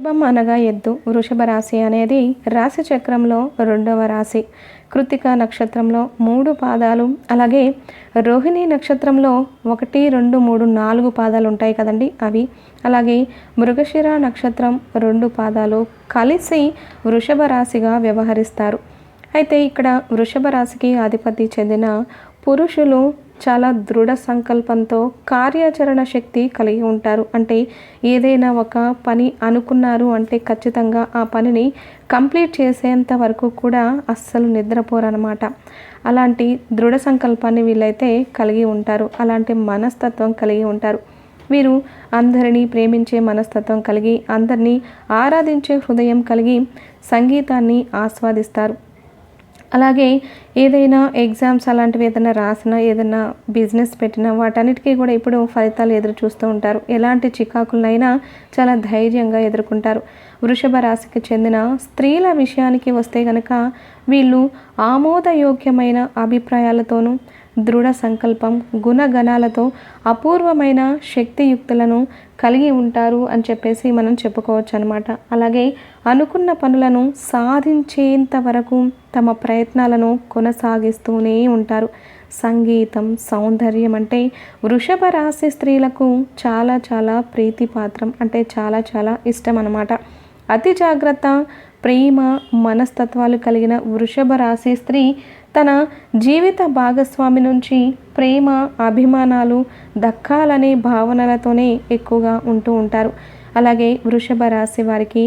వృషభం అనగా ఎద్దు వృషభ రాశి అనేది రాశి చక్రంలో రెండవ రాశి. కృతిక నక్షత్రంలో మూడు పాదాలు అలాగే రోహిణి నక్షత్రంలో ఒకటి రెండు మూడు నాలుగు పాదాలు ఉంటాయి కదండి అవి. అలాగే మృగశిర నక్షత్రం రెండు పాదాలు కలిసి వృషభ రాశిగా వ్యవహరిస్తారు. అయితే ఇక్కడ వృషభ రాశికి అధిపతి చెందిన పురుషులు చాలా దృఢ సంకల్పంతో కార్యాచరణ శక్తి కలిగి ఉంటారు. అంటే ఏదైనా ఒక పని అనుకున్నారు అంటే ఖచ్చితంగా ఆ పనిని కంప్లీట్ చేసేంత వరకు కూడా అస్సలు నిద్రపోరనమాట అలాంటి దృఢ సంకల్పాన్ని వీళ్ళైతే కలిగి ఉంటారు. అలాంటి మనస్తత్వం కలిగి ఉంటారు. వీరు అందరినీ ప్రేమించే మనస్తత్వం కలిగి అందరినీ ఆరాధించే హృదయం కలిగి సంగీతాన్ని ఆస్వాదిస్తారు. అలాగే ఏదైనా ఎగ్జామ్స్ అలాంటివి ఏదైనా రాసినా ఏదైనా బిజినెస్ పెట్టినా వాటన్నిటికీ కూడా ఇప్పుడు ఫలితాలు ఎదురు చూస్తూ ఉంటారు. ఎలాంటి చికాకులనైనా చాలా ధైర్యంగా ఎదుర్కొంటారు. వృషభ రాశికి చెందిన స్త్రీల విషయానికి వస్తే గనక వీళ్ళు ఆమోదయోగ్యమైన అభిప్రాయాలతోనూ దృఢ సంకల్పం గుణగణాలతో అపూర్వమైన శక్తియుక్తులను కలిగి ఉంటారు అని చెప్పేసి మనం చెప్పుకోవచ్చు అనమాట అలాగే అనుకున్న పనులను సాధించేంత వరకు తమ ప్రయత్నాలను కొనసాగిస్తూనే ఉంటారు. సంగీతం సౌందర్యం అంటే వృషభ రాశి స్త్రీలకు చాలా చాలా ప్రీతిపాత్రం అంటే చాలా చాలా ఇష్టం అన్నమాట అతి జాగ్రత్త ప్రేమ మనస్తత్వాలు కలిగిన వృషభ రాశి స్త్రీ తన జీవిత భాగస్వామి నుంచి ప్రేమ అభిమానాలు దక్కాలనే భావనలతోనే ఎక్కువగా ఉంటూ ఉంటారు. అలాగే వృషభ రాశి వారికి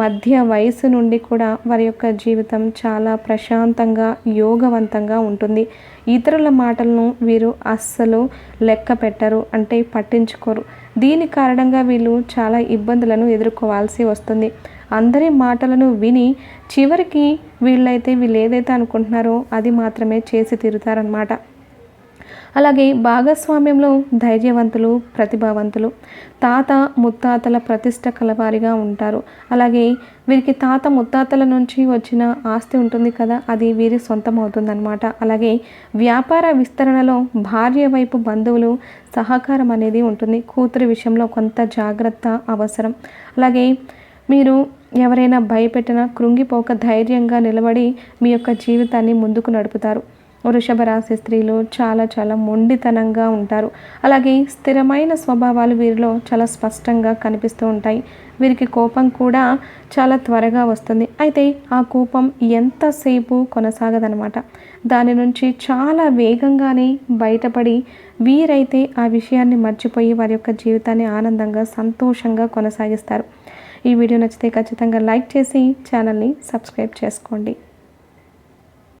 మధ్య వయసు నుండి కూడా వారి యొక్క జీవితం చాలా ప్రశాంతంగా యోగవంతంగా ఉంటుంది. ఇతరుల మాటలను వీరు అస్సలు లెక్క పెట్టరు అంటే పట్టించుకోరు. దీని కారణంగా వీళ్ళు చాలా ఇబ్బందులను ఎదుర్కోవాల్సి వస్తుంది. అందరి మాటలను విని చివరికి వీళ్ళైతే వీళ్ళు ఏదైతే అనుకుంటున్నారో అది మాత్రమే చేసి తీరుతారనమాట అలాగే భాగస్వామ్యంలో ధైర్యవంతులు ప్రతిభావంతులు తాత ముత్తాతల ప్రతిష్ట కలవారిగా ఉంటారు. అలాగే వీరికి తాత ముత్తాతల నుంచి వచ్చిన ఆస్తి ఉంటుంది కదా అది వీరి సొంతం అవుతుందన్నమాట అలాగే వ్యాపార విస్తరణలో భార్య వైపు బంధువులు సహకారం అనేది ఉంటుంది. కూతురి విషయంలో కొంత జాగ్రత్త అవసరం. అలాగే మీరు ఎవరైనా భయపెట్టినా కృంగిపోక ధైర్యంగా నిలబడి మీ యొక్క జీవితాన్ని ముందుకు నడుపుతారు. వృషభ రాశి స్త్రీలు చాలా చాలా మొండితనంగా ఉంటారు. అలాగే స్థిరమైన స్వభావాలు వీరిలో చాలా స్పష్టంగా కనిపిస్తూ ఉంటాయి. వీరికి కోపం కూడా చాలా త్వరగా వస్తుంది. అయితే ఆ కోపం ఎంతసేపు కొనసాగదనమాట దాని నుంచి చాలా వేగంగానే బయటపడి వీరైతే ఆ విషయాన్ని మర్చిపోయి వారి యొక్క జీవితాన్ని ఆనందంగా సంతోషంగా కొనసాగిస్తారు. ఈ వీడియో నచ్చితే ఖచ్చితంగా లైక్ చేసి ఛానల్ని సబ్స్క్రైబ్ చేసుకోండి.